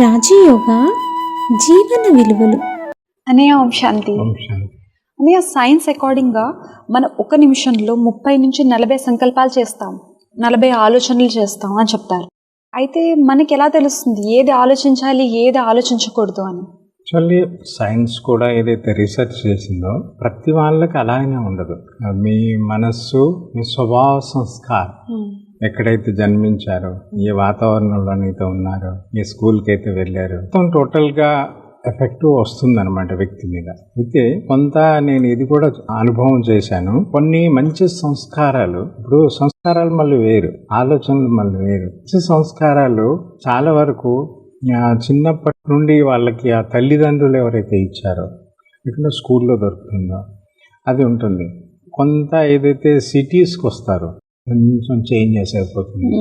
రాజయోగ జీవన విలువలు. అనే ఓం శాంతి. అనే సైన్స్ అకార్డింగ్గా మనం ఒక నిమిషంలో ముప్పై నుంచి నలభై సంకల్పాలు చేస్తాం. నలభై ఆలోచనలు చేస్తాం అని చెప్తారు. అయితే మనకి ఎలా తెలుస్తుంది? ఏది ఆలోచించాలి ఏది ఆలోచించకూడదు అని? యాక్చువల్లీ సైన్స్ కూడా ఏదైతే రీసెర్చ్ చేసిందో ప్రతి వాళ్ళకి అలాగనే ఉండదు. మీ మనస్సు మీ స్వభావ సంస్కారం ఎక్కడైతే జన్మించారో ఏ వాతావరణంలో అయితే ఉన్నారో ఏ స్కూల్కి అయితే వెళ్ళారో మొత్తం టోటల్గా ఎఫెక్ట్ వస్తుందన్నమాట వ్యక్తి మీద. అయితే కొంత నేను ఇది కూడా అనుభవం చేశాను. కొన్ని మంచి సంస్కారాలు ఇప్పుడు సంస్కారాలు మళ్ళీ వేరు ఆలోచనలు మళ్ళీ వేరు. మంచి సంస్కారాలు చాలా వరకు చిన్నప్పటి నుండి వాళ్ళకి ఆ తల్లిదండ్రులు ఎవరైతే ఇచ్చారో ఇక్కడ స్కూల్లో దొరుకుతుందో అది ఉంటుంది. కొంత ఏదైతే సిటీస్కి వస్తారో కొంచెం చేంజెస్ అయిపోతుంది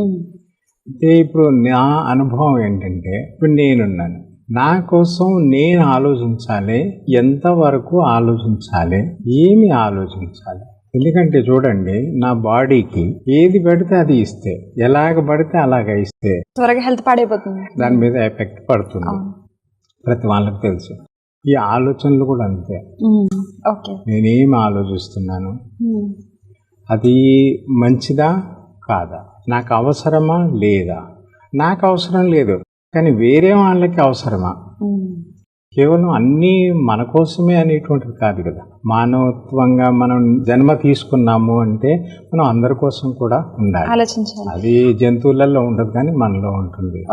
అయితే ఇప్పుడు నా అనుభవం ఏంటంటే ఇప్పుడు నేనున్నాను. నా కోసం నేను ఆలోచించాలి ఎంతవరకు ఆలోచించాలి ఏమి ఆలోచించాలి? ఎందుకంటే చూడండి నా బాడీకి ఏది పడితే అది ఇస్తే ఎలాగ పడితే అలాగ ఇస్తే త్వరగా హెల్త్ పాడైపోతుంది. దాని మీద ఎఫెక్ట్ పడుతుంది. ప్రతి వాళ్ళకి తెలుసు. ఈ ఆలోచనలు కూడా అంతే. నేనేం ఆలోచిస్తున్నాను? అది మంచిదా కాదా? నాకు అవసరమా లేదా? నాకు అవసరం లేదు. కానీ వేరే వాళ్ళకి అవసరమా? కేవలం అన్నీ మన కోసమే అనేటువంటిది కాదు కదా. మానవత్వంగా మనం జన్మ తీసుకున్నాము అంటే మనం అందరి కోసం కూడా ఉండాలి. ఆలోచించాలి. అది జంతువులలో ఉండదు కానీ మనలో ఉంటుంది.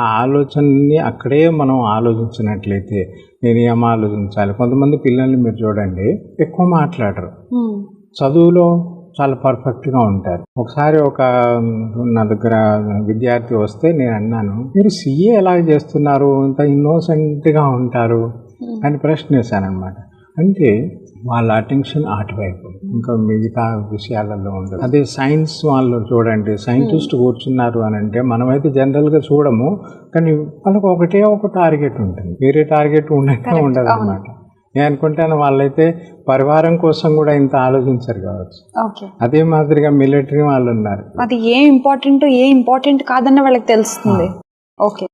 ఆ ఆలోచనని అక్కడే మనం ఆలోచించినట్లయితే నేను ఏం ఆలోచించాలి? కొంతమంది పిల్లల్ని మీరు చూడండి ఎక్కువ మాట్లాడరు. చదువులో చాలా పర్ఫెక్ట్గా ఉంటారు. ఒకసారి ఒక నా దగ్గర విద్యార్థి వస్తే నేను అన్నాను మీరు సీఏ ఎలా చేస్తున్నారు? ఇంత ఇన్నోసెంట్గా ఉంటారు? అని ప్రశ్న వేశాను అనమాట అంటే వాళ్ళ అటెన్షన్ అటువైపు ఇంకా మిగతా విషయాలలో ఉండదు. అదే సైన్స్ వాళ్ళు చూడండి సైంటిస్ట్ కూర్చున్నారు అని అంటే మనమైతే జనరల్గా చూడము కానీ వాళ్ళకి ఒకటే ఒక టార్గెట్ ఉంటుంది. వేరే టార్గెట్ ఉండనే ఉండదు అనమాట నేను అనుకుంటాను వాళ్ళైతే పరివారం కోసం కూడా ఇంత ఆలోచించరు కావచ్చు. అదే మాదిరిగా మిలిటరీ వాళ్ళు ఉన్నారు అది ఏ ఇంపార్టెంట్ ఏ ఇంపార్టెంట్ కాదన్న వాళ్ళకి తెలుస్తుంది. ఓకే.